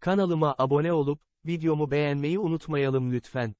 Kanalıma abone olup, videomu beğenmeyi unutmayalım lütfen.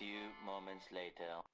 Few moments later.